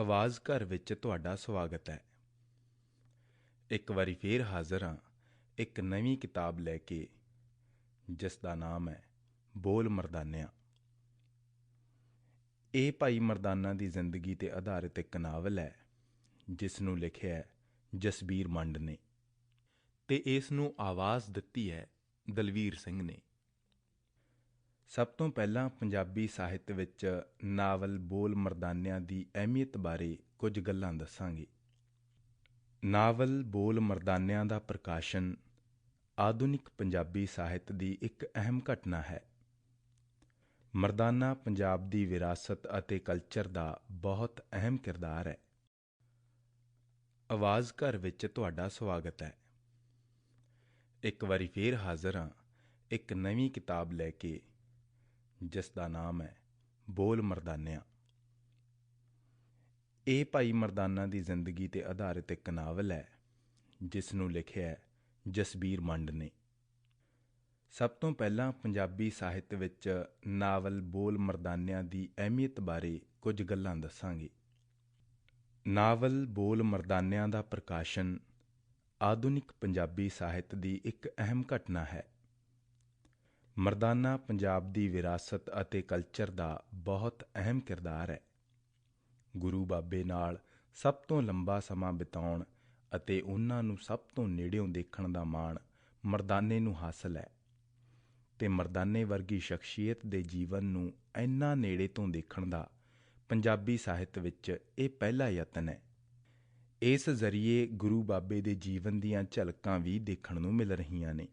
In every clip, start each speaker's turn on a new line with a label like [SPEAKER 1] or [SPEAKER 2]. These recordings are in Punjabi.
[SPEAKER 1] ਆਵਾਜ਼ ਘਰ ਵਿੱਚ ਤੁਹਾਡਾ ਸਵਾਗਤ ਹੈ। ਇੱਕ ਵਾਰੀ ਫੇਰ ਹਾਜ਼ਰ ਹਾਂ, ਇੱਕ ਨਵੀਂ ਕਿਤਾਬ ਲੈ ਕੇ ਜਿਸ ਦਾ ਨਾਮ ਹੈ ਬੋਲ ਮਰਦਾਨਿਆਂ। ਇਹ ਭਾਈ ਮਰਦਾਨਾ ਦੀ ਜ਼ਿੰਦਗੀ ਤੇ ਆਧਾਰਿਤ ਇੱਕ ਨਾਵਲ ਹੈ ਜਿਸ ਨੂੰ ਲਿਖਿਆ ਹੈ ਜਸਬੀਰ ਮੰਡ ਨੇ ਤੇ ਇਸ ਨੂੰ ਆਵਾਜ਼ ਦਿੱਤੀ ਹੈ ਦਲਵੀਰ ਸਿੰਘ ਨੇ। ਸਭ ਤੋਂ ਪਹਿਲਾਂ ਪੰਜਾਬੀ ਸਾਹਿਤ ਵਿੱਚ ਨਾਵਲ, ਬੋਲ ਮਰਦਾਨਿਆਂ ਦੀ ਅਹਿਮੀਅਤ ਬਾਰੇ ਕੁਝ ਗੱਲਾਂ ਦੱਸਾਂਗੇ। ਨਾਵਲ, ਬੋਲ ਮਰਦਾਨਿਆਂ ਦਾ ਪ੍ਰਕਾਸ਼ਨ ਆਧੁਨਿਕ ਪੰਜਾਬੀ ਸਾਹਿਤ ਦੀ ਇੱਕ ਅਹਿਮ ਘਟਨਾ ਹੈ। ਮਰਦਾਨਾ ਪੰਜਾਬ ਦੀ ਵਿਰਾਸਤ ਅਤੇ ਕਲਚਰ ਦਾ ਬਹੁਤ ਅਹਿਮ ਕਿਰਦਾਰ ਹੈ। ਆਵਾਜ਼ ਘਰ ਵਿੱਚ ਤੁਹਾਡਾ ਸਵਾਗਤ ਹੈ। ਇੱਕ ਵਾਰੀ ਫੇਰ ਹਾਜ਼ਰ ਹਾਂ। ਇੱਕ ਨਵੀਂ ਕਿਤਾਬ ਲੈ ਕੇ ਜਿਸ ਦਾ ਨਾਮ ਹੈ ਬੋਲ ਮਰਦਾਨਿਆਂ। ਇਹ ਭਾਈ ਮਰਦਾਨਾ ਦੀ ਜ਼ਿੰਦਗੀ ਤੇ ਆਧਾਰਿਤ ਇੱਕ ਨਾਵਲ ਹੈ, ਜਿਸ ਨੂੰ ਲਿਖਿਆ ਜਸਬੀਰ ਮੰਡ ਨੇ। ਸਭ ਤੋਂ ਪਹਿਲਾਂ ਪੰਜਾਬੀ ਸਾਹਿਤ ਵਿੱਚ ਨਾਵਲ ਬੋਲ ਮਰਦਾਨਿਆਂ ਦੀ ਅਹਿਮੀਅਤ ਬਾਰੇ ਕੁਝ ਗੱਲਾਂ ਦੱਸਾਂਗੇ। ਨਾਵਲ ਬੋਲ ਮਰਦਾਨਿਆਂ ਦਾ ਪ੍ਰਕਾਸ਼ਨ ਆਧੁਨਿਕ ਪੰਜਾਬੀ ਸਾਹਿਤ ਦੀ ਇੱਕ ਅਹਿਮ ਘਟਨਾ ਹੈ। ਮਰਦਾਨਾ ਪੰਜਾਬ ਦੀ ਵਿਰਾਸਤ ਅਤੇ ਕਲਚਰ ਦਾ ਬਹੁਤ ਅਹਿਮ ਕਿਰਦਾਰ ਹੈ। ਗੁਰੂ ਬਾਬੇ ਨਾਲ ਸਭ ਤੋਂ ਲੰਬਾ ਸਮਾਂ ਬਿਤਾਉਣ ਅਤੇ ਉਹਨਾਂ ਨੂੰ ਸਭ ਤੋਂ ਨੇੜਿਓਂ ਦੇਖਣ ਦਾ ਮਾਣ ਮਰਦਾਨੇ ਨੂੰ ਹਾਸਲ ਹੈ। ਤੇ ਮਰਦਾਨੇ ਵਰਗੀ ਸ਼ਖਸੀਅਤ ਦੇ ਜੀਵਨ ਨੂੰ ਇੰਨਾ ਨੇੜੇ ਤੋਂ ਦੇਖਣ ਦਾ ਪੰਜਾਬੀ ਸਾਹਿਤ ਵਿੱਚ ਇਹ ਪਹਿਲਾ ਯਤਨ ਹੈ। ਇਸ ਜ਼ਰੀਏ ਗੁਰੂ ਬਾਬੇ ਦੇ ਜੀਵਨ ਦੀਆਂ ਝਲਕਾਂ ਵੀ ਦੇਖਣ ਨੂੰ ਮਿਲ ਰਹੀਆਂ ਨੇ।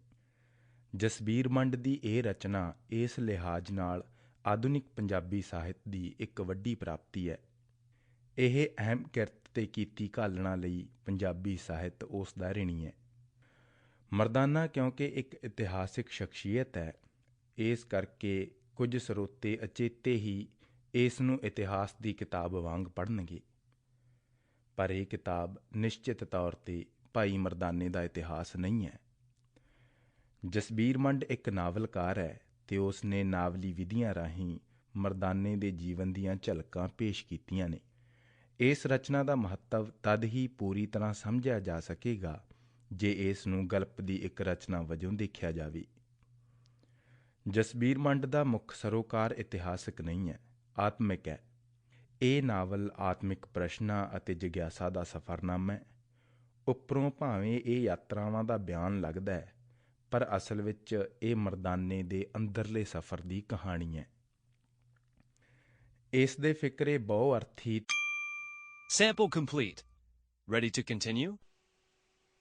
[SPEAKER 1] ਜਸਬੀਰ ਮੰਡ ਦੀ ਇਹ ਰਚਨਾ ਇਸ ਲਿਹਾਜ਼ ਨਾਲ ਆਧੁਨਿਕ ਪੰਜਾਬੀ ਸਾਹਿਤ ਦੀ ਇੱਕ ਵੱਡੀ ਪ੍ਰਾਪਤੀ ਹੈ। ਇਹ ਅਹਿਮ ਕਿਰਤ ਤੇ ਕੀਤੀ ਘਾਲਣਾ ਲਈ ਪੰਜਾਬੀ ਸਾਹਿਤ ਉਸ ਦਾ ਰਿਣੀ ਹੈ। ਮਰਦਾਨਾ ਕਿਉਂਕਿ ਇੱਕ ਇਤਿਹਾਸਿਕ ਸ਼ਖਸੀਅਤ ਹੈ, ਇਸ ਕਰਕੇ ਕੁਝ ਸਰੋਤੇ ਅਚੇਤੇ ਹੀ ਇਸ ਨੂੰ ਇਤਿਹਾਸ ਦੀ ਕਿਤਾਬ ਵਾਂਗ ਪੜ੍ਹਨਗੇ। ਪਰ ਇਹ ਕਿਤਾਬ ਨਿਸ਼ਚਿਤ ਤੌਰ ਤੇ ਭਾਈ ਮਰਦਾਨੇ ਦਾ ਇਤਿਹਾਸ ਨਹੀਂ ਹੈ। ਜਸਬੀਰ ਮੰਡ ਇੱਕ ਨਾਵਲਕਾਰ ਹੈ ਤੇ ਉਸ ਨੇ ਨਾਵਲੀ ਵਿਧੀਆਂ ਰਾਹੀਂ ਮਰਦਾਨੇ ਦੇ ਜੀਵਨ ਦੀਆਂ ਝਲਕਾਂ ਪੇਸ਼ ਕੀਤੀਆਂ ਨੇ। ਇਸ ਰਚਨਾ ਦਾ ਮਹੱਤਵ ਤਦ ਹੀ ਪੂਰੀ ਤਰ੍ਹਾਂ ਸਮਝਿਆ ਜਾ ਸਕੇਗਾ ਜੇ ਇਸ ਨੂੰ ਗਲਪ ਦੀ ਇੱਕ ਰਚਨਾ ਵਜੋਂ ਦੇਖਿਆ ਜਾਵੇ। ਜਸਬੀਰ ਮੰਡ ਦਾ ਮੁੱਖ ਸਰੋਕਾਰ ਇਤਿਹਾਸਕ ਨਹੀਂ ਹੈ, ਆਤਮਿਕ ਹੈ। ਇਹ ਨਾਵਲ ਆਤਮਿਕ ਪ੍ਰਸ਼ਨਾਂ ਅਤੇ ਜਿਗਿਆਸਾ ਦਾ ਸਫ਼ਰਨਾਮਾ ਹੈ। ਉੱਪਰੋਂ ਭਾਵੇਂ ਇਹ ਯਾਤਰਾਵਾਂ ਦਾ ਬਿਆਨ ਲੱਗਦਾ ਹੈ ਪਰ ਅਸਲ ਵਿੱਚ ਇਹ ਮਰਦਾਨੇ ਦੇ ਅੰਦਰਲੇ ਸਫ਼ਰ ਦੀ ਕਹਾਣੀ ਹੈ ਇਸ ਦੇ ਫਿਕਰੇ ਬਹੁ ਅਰਥੀ
[SPEAKER 2] Sample complete. Ready to continue?